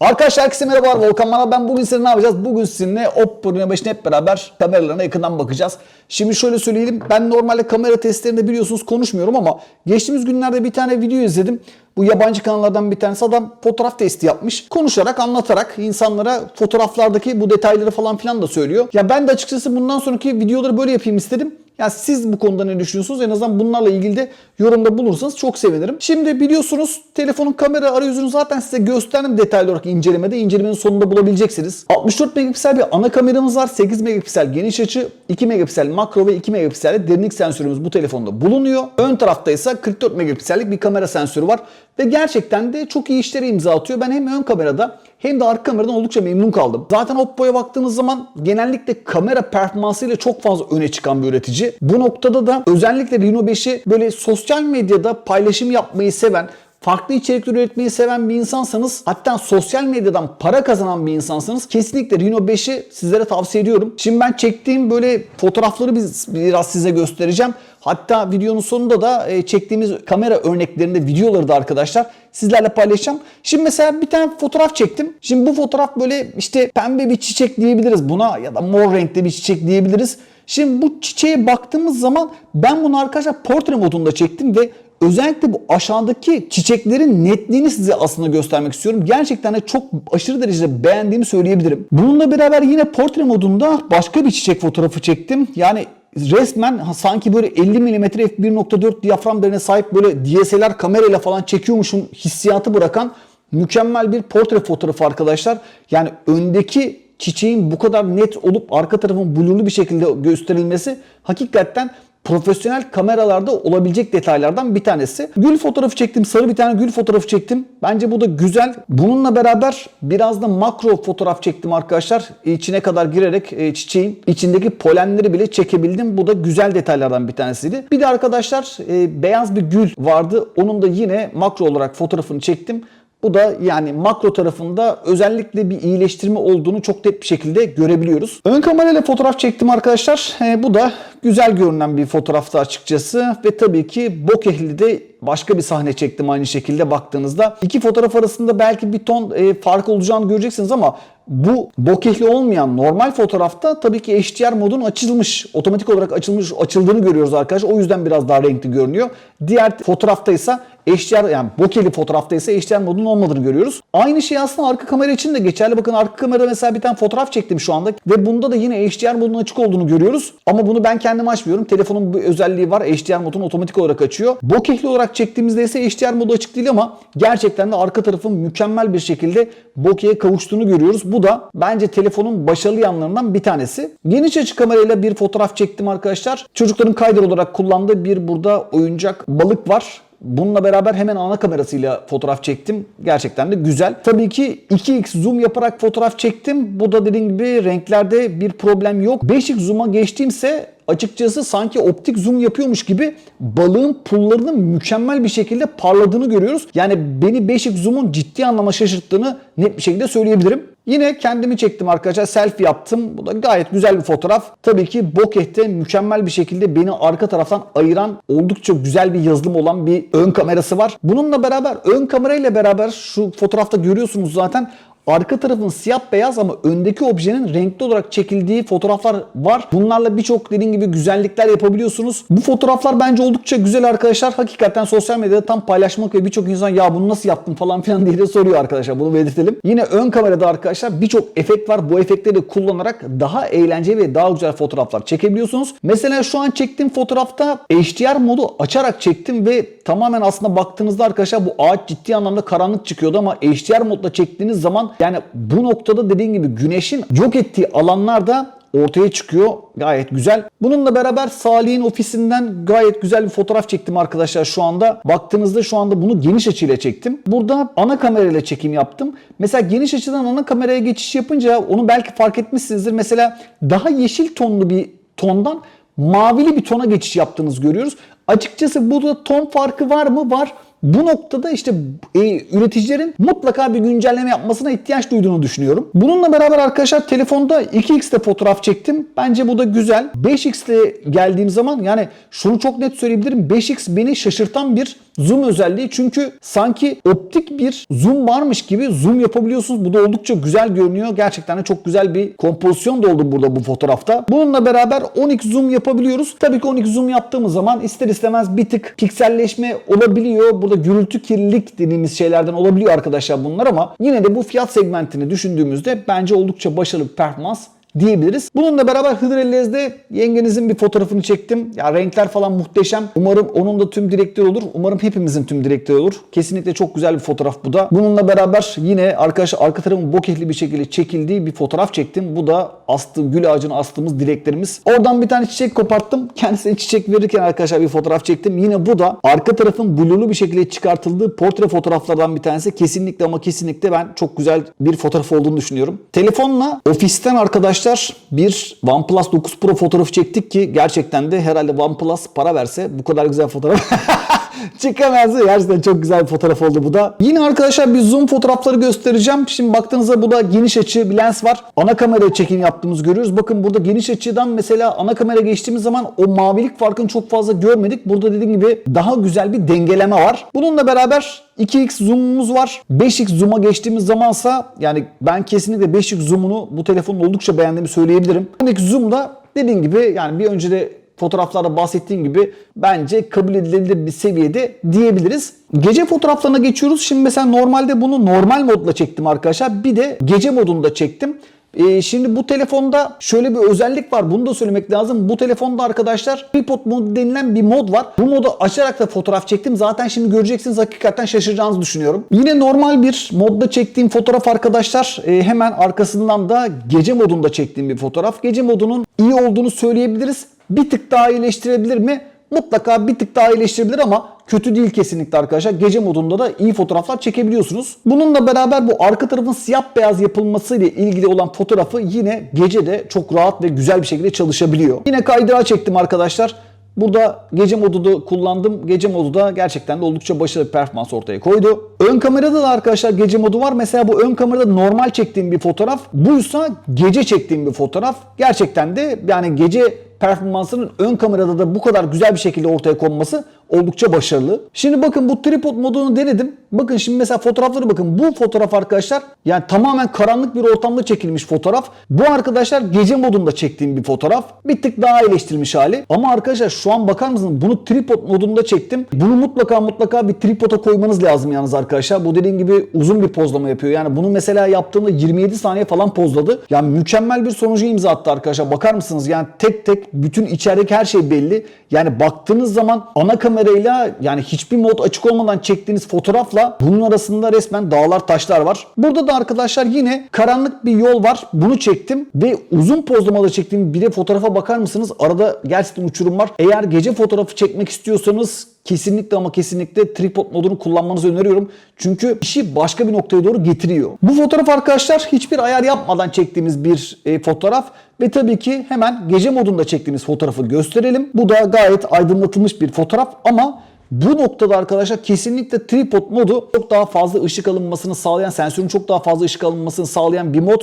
Arkadaşlar herkese merhaba Volkan Bana ben bugün sizinle ne yapacağız? Bugün sizinle Oppo Reno 5'in hep beraber kameralarına yakından bakacağız. Şimdi şöyle söyleyelim ben normalde kamera testlerinde biliyorsunuz konuşmuyorum ama geçtiğimiz günlerde bir tane video izledim. Bu yabancı kanallardan bir tanesi adam fotoğraf testi yapmış. Konuşarak, anlatarak insanlara fotoğraflardaki bu detayları falan filan da söylüyor. Ya ben de açıkçası bundan sonraki videoları böyle yapayım istedim. Ya siz bu konuda ne düşünüyorsunuz? En azından bunlarla ilgili de yorumda bulursanız çok sevinirim. Şimdi biliyorsunuz telefonun kamera arayüzünü zaten size gösterdim detaylı olarak incelemede. İncelemenin sonunda bulabileceksiniz. 64 megapiksel bir ana kameramız var. 8 megapiksel geniş açı, 2 megapiksel makro ve 2 megapiksel derinlik sensörümüz bu telefonda bulunuyor. Ön tarafta ise 44 megapiksellik bir kamera sensörü var. Ve gerçekten de çok iyi işlere imza atıyor. Ben hem ön kamerada hem de arka kameradan oldukça memnun kaldım. Zaten Oppo'ya baktığınız zaman genellikle kamera performansıyla çok fazla öne çıkan bir üretici. Bu noktada da özellikle Reno 5'i böyle sosyal medyada paylaşım yapmayı seven, farklı içerikler üretmeyi seven bir insansanız hatta sosyal medyadan para kazanan bir insansanız kesinlikle Reno 5'i sizlere tavsiye ediyorum. Şimdi ben çektiğim böyle fotoğrafları biz biraz size göstereceğim. Hatta videonun sonunda da e, çektiğimiz kamera örneklerinde videoları da arkadaşlar sizlerle paylaşacağım. Şimdi mesela bir tane fotoğraf çektim. Şimdi bu fotoğraf böyle işte pembe bir çiçek diyebiliriz buna ya da mor renkli bir çiçek diyebiliriz. Şimdi bu çiçeğe baktığımız zaman ben bunu arkadaşlar portre modunda çektim ve özellikle bu aşağıdaki çiçeklerin netliğini size aslında göstermek istiyorum. Gerçekten de çok aşırı derecede beğendiğimi söyleyebilirim. Bununla beraber yine portre modunda başka bir çiçek fotoğrafı çektim. Yani resmen sanki böyle 50 mm f1.4 diyafram değerine sahip böyle DSLR kamerayla falan çekiyormuşum hissiyatı bırakan mükemmel bir portre fotoğrafı arkadaşlar. Yani öndeki çiçeğin bu kadar net olup arka tarafın blurlu bir şekilde gösterilmesi hakikaten profesyonel kameralarda olabilecek detaylardan bir tanesi. Gül fotoğrafı çektim. Sarı bir tane gül fotoğrafı çektim. Bence bu da güzel. Bununla beraber biraz da makro fotoğraf çektim arkadaşlar. İçine kadar girerek e, çiçeğin içindeki polenleri bile çekebildim. Bu da güzel detaylardan bir tanesiydi. Bir de arkadaşlar e, beyaz bir gül vardı. Onun da yine makro olarak fotoğrafını çektim. Bu da yani makro tarafında özellikle bir iyileştirme olduğunu çok net bir şekilde görebiliyoruz. Ön kamerayla fotoğraf çektim arkadaşlar. E, bu da güzel görünen bir fotoğrafta açıkçası ve tabii ki bokehli de başka bir sahne çektim aynı şekilde baktığınızda. İki fotoğraf arasında belki bir ton e, fark olacağını göreceksiniz ama bu bokehli olmayan normal fotoğrafta tabii ki HDR modun açılmış, otomatik olarak açılmış, açıldığını görüyoruz arkadaşlar. O yüzden biraz daha renkli görünüyor. Diğer fotoğrafta ise HDR yani bokehli fotoğrafta ise HDR modun olmadığını görüyoruz. Aynı şey aslında arka kamera için de geçerli. Bakın arka kamerada mesela bir tane fotoğraf çektim şu anda ve bunda da yine HDR modun açık olduğunu görüyoruz. Ama bunu ben kendim açmıyorum. Telefonun bu özelliği var. HDR modunu otomatik olarak açıyor. Bokehli olarak çektiğimizde ise HDR modu açık değil ama gerçekten de arka tarafın mükemmel bir şekilde bokeh'e kavuştuğunu görüyoruz. Bu da bence telefonun başarılı yanlarından bir tanesi. Geniş açı kamerayla bir fotoğraf çektim arkadaşlar. Çocukların kaydır olarak kullandığı bir burada oyuncak balık var. Bununla beraber hemen ana kamerasıyla fotoğraf çektim. Gerçekten de güzel. Tabii ki 2x zoom yaparak fotoğraf çektim. Bu da dediğim gibi renklerde bir problem yok. 5x zoom'a geçtiğimse açıkçası sanki optik zoom yapıyormuş gibi balığın pullarının mükemmel bir şekilde parladığını görüyoruz. Yani beni 5x zoom'un ciddi anlamda şaşırttığını net bir şekilde söyleyebilirim. Yine kendimi çektim arkadaşlar. Selfie yaptım. Bu da gayet güzel bir fotoğraf. Tabii ki bokehte mükemmel bir şekilde beni arka taraftan ayıran oldukça güzel bir yazılım olan bir ön kamerası var. Bununla beraber ön kamerayla beraber şu fotoğrafta görüyorsunuz zaten Arka tarafın siyah beyaz ama öndeki objenin renkli olarak çekildiği fotoğraflar var. Bunlarla birçok dediğim gibi güzellikler yapabiliyorsunuz. Bu fotoğraflar bence oldukça güzel arkadaşlar. Hakikaten sosyal medyada tam paylaşmak ve birçok insan ya bunu nasıl yaptın falan filan diye de soruyor arkadaşlar. Bunu belirtelim. Yine ön kamerada arkadaşlar birçok efekt var. Bu efektleri kullanarak daha eğlenceli ve daha güzel fotoğraflar çekebiliyorsunuz. Mesela şu an çektiğim fotoğrafta HDR modu açarak çektim ve tamamen aslında baktığınızda arkadaşlar bu ağaç ciddi anlamda karanlık çıkıyordu ama HDR modla çektiğiniz zaman yani bu noktada dediğim gibi güneşin yok ettiği alanlar da ortaya çıkıyor. Gayet güzel. Bununla beraber Salih'in ofisinden gayet güzel bir fotoğraf çektim arkadaşlar şu anda. Baktığınızda şu anda bunu geniş açıyla çektim. Burada ana kamerayla çekim yaptım. Mesela geniş açıdan ana kameraya geçiş yapınca onu belki fark etmişsinizdir. Mesela daha yeşil tonlu bir tondan mavili bir tona geçiş yaptığınızı görüyoruz. Açıkçası burada ton farkı var mı? Var. Bu noktada işte e, üreticilerin mutlaka bir güncelleme yapmasına ihtiyaç duyduğunu düşünüyorum. Bununla beraber arkadaşlar telefonda 2x'te fotoğraf çektim. Bence bu da güzel. 5x'te geldiğim zaman yani şunu çok net söyleyebilirim. 5x beni şaşırtan bir zoom özelliği çünkü sanki optik bir zoom varmış gibi zoom yapabiliyorsunuz. Bu da oldukça güzel görünüyor. Gerçekten de çok güzel bir kompozisyon da oldu burada bu fotoğrafta. Bununla beraber 12 zoom yapabiliyoruz. Tabii ki 12 zoom yaptığımız zaman ister istemez bir tık pikselleşme olabiliyor. Burada gürültü kirlilik dediğimiz şeylerden olabiliyor arkadaşlar bunlar ama yine de bu fiyat segmentini düşündüğümüzde bence oldukça başarılı bir performans diyebiliriz. Bununla beraber Hıdrellez'de yengenizin bir fotoğrafını çektim. Ya renkler falan muhteşem. Umarım onun da tüm direktör olur. Umarım hepimizin tüm direktör olur. Kesinlikle çok güzel bir fotoğraf bu da. Bununla beraber yine arkadaşlar arka tarafın bokehli bir şekilde çekildiği bir fotoğraf çektim. Bu da astı, gül ağacına astığımız dileklerimiz. Oradan bir tane çiçek koparttım. Kendisine çiçek verirken arkadaşlar bir fotoğraf çektim. Yine bu da arka tarafın blurlu bir şekilde çıkartıldığı portre fotoğraflardan bir tanesi. Kesinlikle ama kesinlikle ben çok güzel bir fotoğraf olduğunu düşünüyorum. Telefonla ofisten arkadaşlar bir OnePlus 9 Pro fotoğrafı çektik ki gerçekten de herhalde OnePlus para verse bu kadar güzel fotoğraf çıkamazdı. Gerçekten çok güzel bir fotoğraf oldu bu da. Yine arkadaşlar bir zoom fotoğrafları göstereceğim. Şimdi baktığınızda bu da geniş açı bir lens var. Ana kameraya çekim yaptığımızı görüyoruz. Bakın burada geniş açıdan mesela ana kamera geçtiğimiz zaman o mavilik farkını çok fazla görmedik. Burada dediğim gibi daha güzel bir dengeleme var. Bununla beraber 2x zoom'umuz var. 5x zoom'a geçtiğimiz zamansa yani ben kesinlikle 5x zoom'unu bu telefonun oldukça beğendiğimi söyleyebilirim. 12 zoom da dediğim gibi yani bir önce de fotoğraflarda bahsettiğim gibi bence kabul edilebilir bir seviyede diyebiliriz. Gece fotoğraflarına geçiyoruz. Şimdi mesela normalde bunu normal modla çektim arkadaşlar. Bir de gece modunda çektim. Ee, şimdi bu telefonda şöyle bir özellik var. Bunu da söylemek lazım. Bu telefonda arkadaşlar tripod modu denilen bir mod var. Bu modu açarak da fotoğraf çektim. Zaten şimdi göreceksiniz hakikaten şaşıracağınızı düşünüyorum. Yine normal bir modda çektiğim fotoğraf arkadaşlar. e, hemen arkasından da gece modunda çektiğim bir fotoğraf. Gece modunun iyi olduğunu söyleyebiliriz. Bir tık daha iyileştirebilir mi? Mutlaka bir tık daha iyileştirebilir ama kötü değil kesinlikle arkadaşlar. Gece modunda da iyi fotoğraflar çekebiliyorsunuz. Bununla beraber bu arka tarafın siyah beyaz yapılması ile ilgili olan fotoğrafı yine gece de çok rahat ve güzel bir şekilde çalışabiliyor. Yine kaydırağı çektim arkadaşlar. Burada gece modu da kullandım. Gece modu da gerçekten de oldukça başarılı bir performans ortaya koydu. Ön kamerada da arkadaşlar gece modu var. Mesela bu ön kamerada normal çektiğim bir fotoğraf. Buysa gece çektiğim bir fotoğraf. Gerçekten de yani gece performansının ön kamerada da bu kadar güzel bir şekilde ortaya konması oldukça başarılı. Şimdi bakın bu tripod modunu denedim. Bakın şimdi mesela fotoğrafları bakın. Bu fotoğraf arkadaşlar yani tamamen karanlık bir ortamda çekilmiş fotoğraf. Bu arkadaşlar gece modunda çektiğim bir fotoğraf. Bir tık daha iyileştirilmiş hali. Ama arkadaşlar şu an bakar mısınız? Bunu tripod modunda çektim. Bunu mutlaka mutlaka bir tripoda koymanız lazım yalnız arkadaşlar. Bu dediğim gibi uzun bir pozlama yapıyor. Yani bunu mesela yaptığımda 27 saniye falan pozladı. Yani mükemmel bir sonucu imza attı arkadaşlar. Bakar mısınız? Yani tek tek bütün içerideki her şey belli. Yani baktığınız zaman ana kamerayla yani hiçbir mod açık olmadan çektiğiniz fotoğrafla bunun arasında resmen dağlar taşlar var. Burada da arkadaşlar yine karanlık bir yol var. Bunu çektim ve uzun pozlamalı çektiğim bir de fotoğrafa bakar mısınız? Arada gerçekten uçurum var. Eğer gece fotoğrafı çekmek istiyorsanız kesinlikle ama kesinlikle tripod modunu kullanmanızı öneriyorum. Çünkü işi başka bir noktaya doğru getiriyor. Bu fotoğraf arkadaşlar hiçbir ayar yapmadan çektiğimiz bir e, fotoğraf ve tabii ki hemen gece modunda çektiğimiz fotoğrafı gösterelim. Bu da gayet aydınlatılmış bir fotoğraf ama bu noktada arkadaşlar kesinlikle tripod modu çok daha fazla ışık alınmasını sağlayan, sensörün çok daha fazla ışık alınmasını sağlayan bir mod.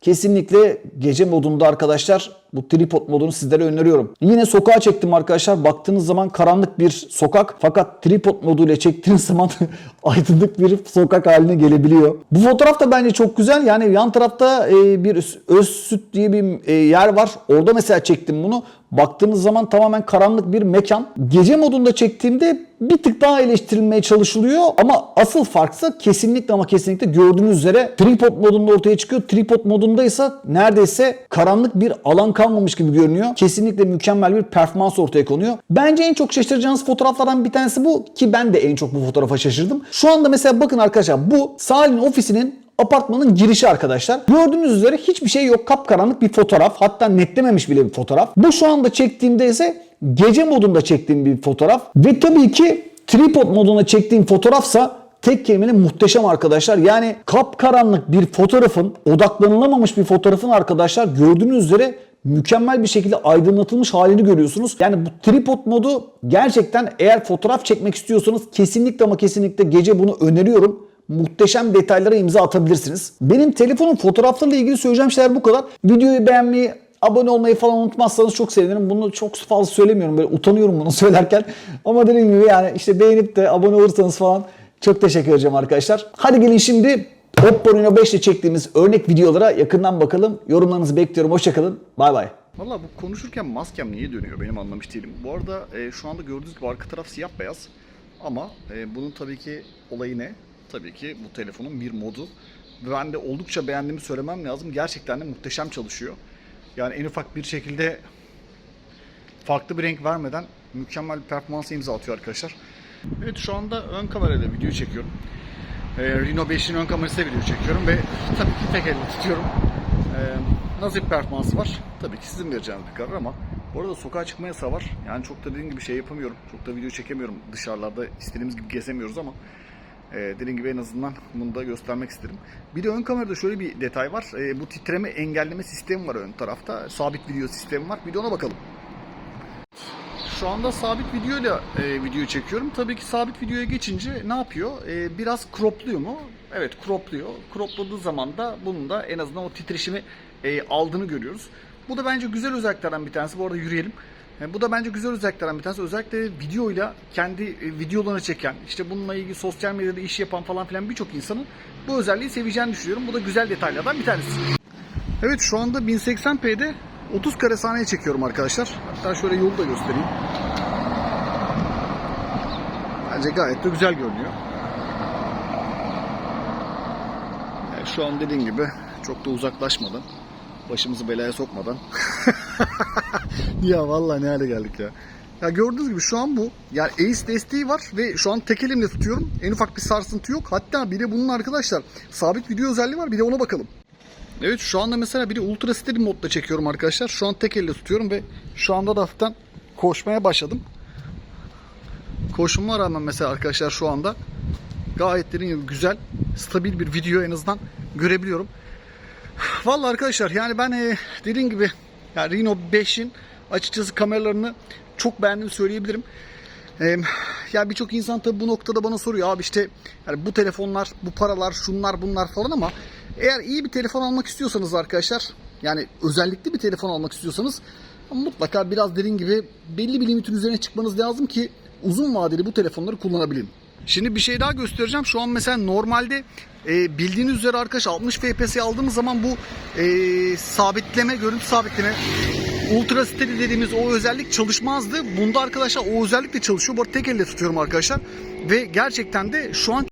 Kesinlikle gece modunda arkadaşlar bu tripod modunu sizlere öneriyorum. Yine sokağa çektim arkadaşlar. Baktığınız zaman karanlık bir sokak fakat tripod moduyla çektiğiniz zaman aydınlık bir sokak haline gelebiliyor. Bu fotoğraf da bence çok güzel. Yani yan tarafta e, bir öz süt diye bir e, yer var. Orada mesela çektim bunu. Baktığınız zaman tamamen karanlık bir mekan. Gece modunda çektiğimde bir tık daha eleştirilmeye çalışılıyor ama asıl farksa kesinlikle ama kesinlikle gördüğünüz üzere tripod modunda ortaya çıkıyor. Tripod modundaysa neredeyse karanlık bir alan kalmamış gibi görünüyor. Kesinlikle mükemmel bir performans ortaya konuyor. Bence en çok şaşıracağınız fotoğraflardan bir tanesi bu ki ben de en çok bu fotoğrafa şaşırdım. Şu anda mesela bakın arkadaşlar bu Salih'in ofisinin apartmanın girişi arkadaşlar. Gördüğünüz üzere hiçbir şey yok. Kapkaranlık bir fotoğraf. Hatta netlememiş bile bir fotoğraf. Bu şu anda çektiğimde ise gece modunda çektiğim bir fotoğraf. Ve tabii ki tripod modunda çektiğim fotoğrafsa tek kelimeyle muhteşem arkadaşlar. Yani kapkaranlık bir fotoğrafın, odaklanılamamış bir fotoğrafın arkadaşlar gördüğünüz üzere mükemmel bir şekilde aydınlatılmış halini görüyorsunuz. Yani bu tripod modu gerçekten eğer fotoğraf çekmek istiyorsanız kesinlikle ama kesinlikle gece bunu öneriyorum muhteşem detaylara imza atabilirsiniz. Benim telefonun fotoğraflarıyla ilgili söyleyeceğim şeyler bu kadar. Videoyu beğenmeyi, Abone olmayı falan unutmazsanız çok sevinirim. Bunu çok fazla söylemiyorum. Böyle utanıyorum bunu söylerken. Ama dediğim gibi yani işte beğenip de abone olursanız falan çok teşekkür edeceğim arkadaşlar. Hadi gelin şimdi Oppo Reno 5 ile çektiğimiz örnek videolara yakından bakalım. Yorumlarınızı bekliyorum. Hoşçakalın. Bay bay. Valla bu konuşurken maskem niye dönüyor benim anlamış değilim. Bu arada e, şu anda gördüğünüz gibi arka taraf siyah beyaz. Ama e, bunun tabii ki olayı ne? Tabii ki bu telefonun bir modu. Ben de oldukça beğendiğimi söylemem lazım. Gerçekten de muhteşem çalışıyor. Yani en ufak bir şekilde farklı bir renk vermeden mükemmel bir performansa imza atıyor arkadaşlar. Evet şu anda ön kamerayla video çekiyorum. Ee, Reno 5'in ön kamerasıyla video çekiyorum ve tabii ki tek elle tutuyorum. Ee, nasıl bir performansı var? Tabii ki sizin vereceğiniz bir karar ama bu arada sokağa çıkma yasağı var. Yani çok da dediğim gibi şey yapamıyorum. Çok da video çekemiyorum. Dışarılarda istediğimiz gibi gezemiyoruz ama e, dediğim gibi en azından bunu da göstermek istedim. Bir de ön kamerada şöyle bir detay var. E, bu titreme engelleme sistemi var ön tarafta. Sabit video sistemi var. Bir de ona bakalım. Şu anda sabit videoyla e, video çekiyorum. Tabii ki sabit videoya geçince ne yapıyor? E, biraz cropluyor mu? Evet cropluyor. Cropladığı zaman da bunun da en azından o titreşimi e, aldığını görüyoruz. Bu da bence güzel özelliklerden bir tanesi. Bu arada yürüyelim. E, bu da bence güzel özelliklerden bir tanesi. Özellikle videoyla kendi e, videolarını çeken, işte bununla ilgili sosyal medyada iş yapan falan filan birçok insanın bu özelliği seveceğini düşünüyorum. Bu da güzel detaylardan bir tanesi. Evet şu anda 1080p'de 30 kare saniye çekiyorum arkadaşlar. Hatta şöyle yolu da göstereyim. Bence gayet de güzel görünüyor. Yani şu an dediğim gibi çok da uzaklaşmadan, başımızı belaya sokmadan. ya vallahi ne hale geldik ya. Ya gördüğünüz gibi şu an bu. Yani ACE desteği var ve şu an tek elimle tutuyorum. En ufak bir sarsıntı yok. Hatta bir de bunun arkadaşlar sabit video özelliği var. Bir de ona bakalım. Evet şu anda mesela bir de ultra steady modda çekiyorum arkadaşlar. Şu an tek elle tutuyorum ve şu anda da hafiften koşmaya başladım. Koşmama rağmen mesela arkadaşlar şu anda gayet dediğim gibi güzel, stabil bir video en azından görebiliyorum. Vallahi arkadaşlar yani ben e, dediğim gibi yani Reno 5'in açıkçası kameralarını çok beğendiğimi söyleyebilirim. Ee, ya birçok insan tabi bu noktada bana soruyor abi işte yani bu telefonlar, bu paralar, şunlar bunlar falan ama eğer iyi bir telefon almak istiyorsanız arkadaşlar yani özellikli bir telefon almak istiyorsanız mutlaka biraz dediğim gibi belli bir limitin üzerine çıkmanız lazım ki uzun vadeli bu telefonları kullanabilin. Şimdi bir şey daha göstereceğim. Şu an mesela normalde e, bildiğiniz üzere arkadaş 60 FPS aldığımız zaman bu e, sabitleme, görüntü sabitleme Ultra Steady dediğimiz o özellik çalışmazdı. Bunda arkadaşlar o özellik de çalışıyor. Bu arada tek elle tutuyorum arkadaşlar. Ve gerçekten de şu an